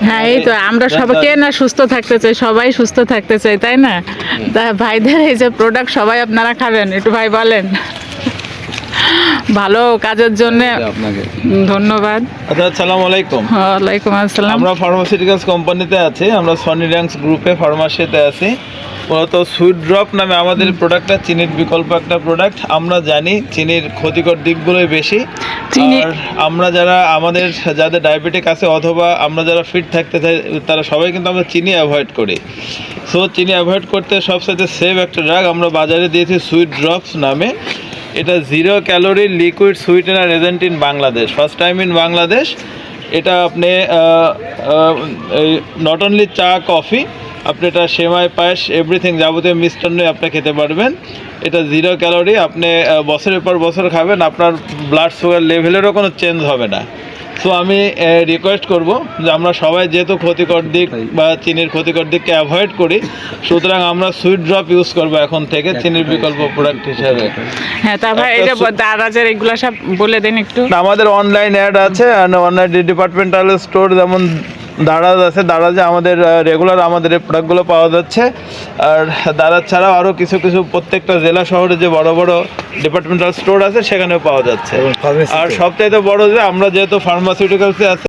হ্যাঁ এই তো আমরা সবাই কে না সুস্থ থাকতে চাই সবাই সুস্থ থাকতে চাই তাই না? তা ভাইদের এই যে প্রোডাক্ট সবাই আপনারা খাবেন একটু ভাই বলেন। ভালো কাজের জন্য আপনাকে। ধন্যবাদ। আচ্ছা আসসালামু আলাইকুম। ওয়ালাইকুম আসসালাম। আমরা ফার্মাসিউটিক্যালস কোম্পানিতে আছি আমরা সনি র্যাঙ্কস গ্রুপে ফার্মাসিতে আছি। মূলত সুইট ড্রপ নামে আমাদের প্রোডাক্টটা চিনির বিকল্প একটা প্রোডাক্ট আমরা জানি চিনির ক্ষতিকর দিকগুলোই বেশি। আর আমরা যারা আমাদের যাদের ডায়াবেটিক আছে অথবা আমরা যারা ফিট থাকতে চাই তারা সবাই কিন্তু আমরা চিনি অ্যাভয়েড করি। সো চিনি অ্যাভয়েড করতে সবসাথে সেভ একটা ড্রাগ আমরা বাজারে দিয়েছি সুইট ড্রপস নামে। এটা zero calorie liquid sweetener agent in Bangladesh first time in Bangladesh এটা আপনি নট অনলি চা কফি আপনি এটা সেমাই, পায়েস এভরিথিং যাবতীয় মিষ্টান্নই আপনি খেতে পারবেন। এটা জিরো ক্যালোরি আপনি বছরের পর বছর খাবেন, আপনার ব্লাড সুগার লেভেলেরও কোনো চেঞ্জ হবে না। সো আমি রিকোয়েস্ট করব যে আমরা সবাই যেহেতু ক্ষতিকর দিক বা চিনির ক্ষতিকর দিককে অ্যাভয়েড করি সুতরাং আমরা সুইট ড্রপ ইউজ করব এখন থেকে চিনির বিকল্প প্রোডাক্ট হিসাবে। হ্যাঁ তা এটা দারাজের এগুলো সব বলে দেন একটু। আমাদের অনলাইন অ্যাড আছে আর অনলাইন ডিপার্টমেন্টাল স্টোর যেমন দারাজ আছে দারাজে আমাদের রেগুলার আমাদের এই প্রোডাক্টগুলো পাওয়া যাচ্ছে। আর দারাজ ছাড়াও আরও কিছু কিছু প্রত্যেকটা জেলা শহরে যে বড় বড় ডিপার্টমেন্টাল স্টোর আছে সেখানেও পাওয়া যাচ্ছে। আর সবচাইতে বড় যে আমরা যেহেতু ফার্মাসিউটিক্যালসে আছে